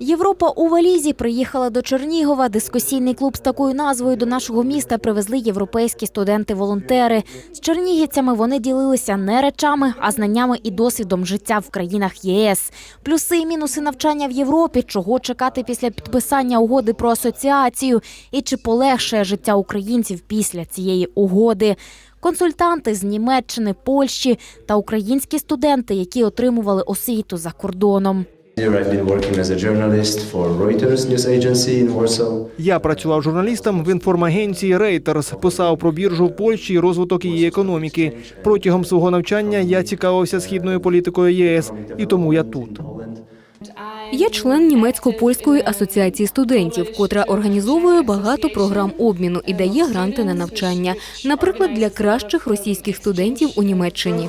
Європа у валізі приїхала до Чернігова. Дискусійний клуб з такою назвою до нашого міста привезли європейські студенти-волонтери. З чернігівцями вони ділилися не речами, а знаннями і досвідом життя в країнах ЄС. Плюси і мінуси навчання в Європі, чого чекати після підписання угоди про асоціацію, і чи полегшає життя українців після цієї угоди. Консультанти з Німеччини, Польщі та українські студенти, які отримували освіту за кордоном. Here I've been working as a journalist for Reuters news agency in Warsaw. Я працював журналістом в інформагенції Reuters, писав про біржу в Польщі і розвиток її економіки. Протягом свого навчання я цікавився східною політикою ЄС, і тому я тут. Я член німецько-польської асоціації студентів, котра організовує багато програм обміну і дає гранти на навчання, наприклад, для кращих російських студентів у Німеччині.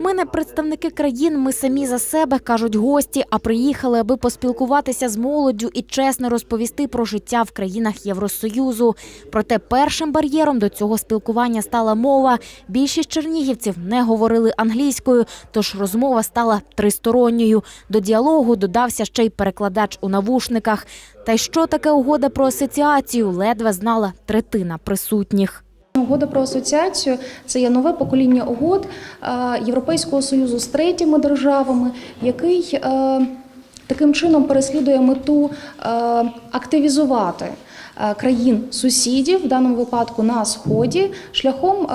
Ми не представники країн, ми самі за себе кажуть гості, а приїхали, аби поспілкуватися з молоддю і чесно розповісти про життя в країнах Євросоюзу. Проте першим бар'єром до цього спілкування стала мова. Більшість чернігівців не говорили англійською, тож розмова стала тристоронньою. До діалогу додався ще й перекладач у навушниках. Та й що таке угода про асоціацію, ледве знала третина присутніх. Угода про асоціацію це є нове покоління угод е, Європейського союзу з третіми державами, який е, таким чином переслідує мету е, активізувати країн сусідів, в даному випадку на сході, шляхом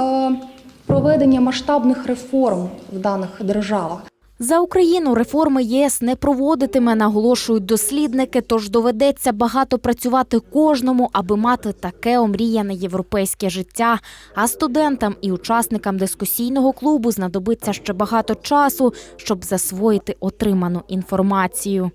проведення масштабних реформ в даних державах. За Україну реформи ЄС не проводитиме, наголошують дослідники. Тож доведеться багато працювати кожному, аби мати таке омріяне європейське життя. А студентам і учасникам дискусійного клубу знадобиться ще багато часу, щоб засвоїти отриману інформацію.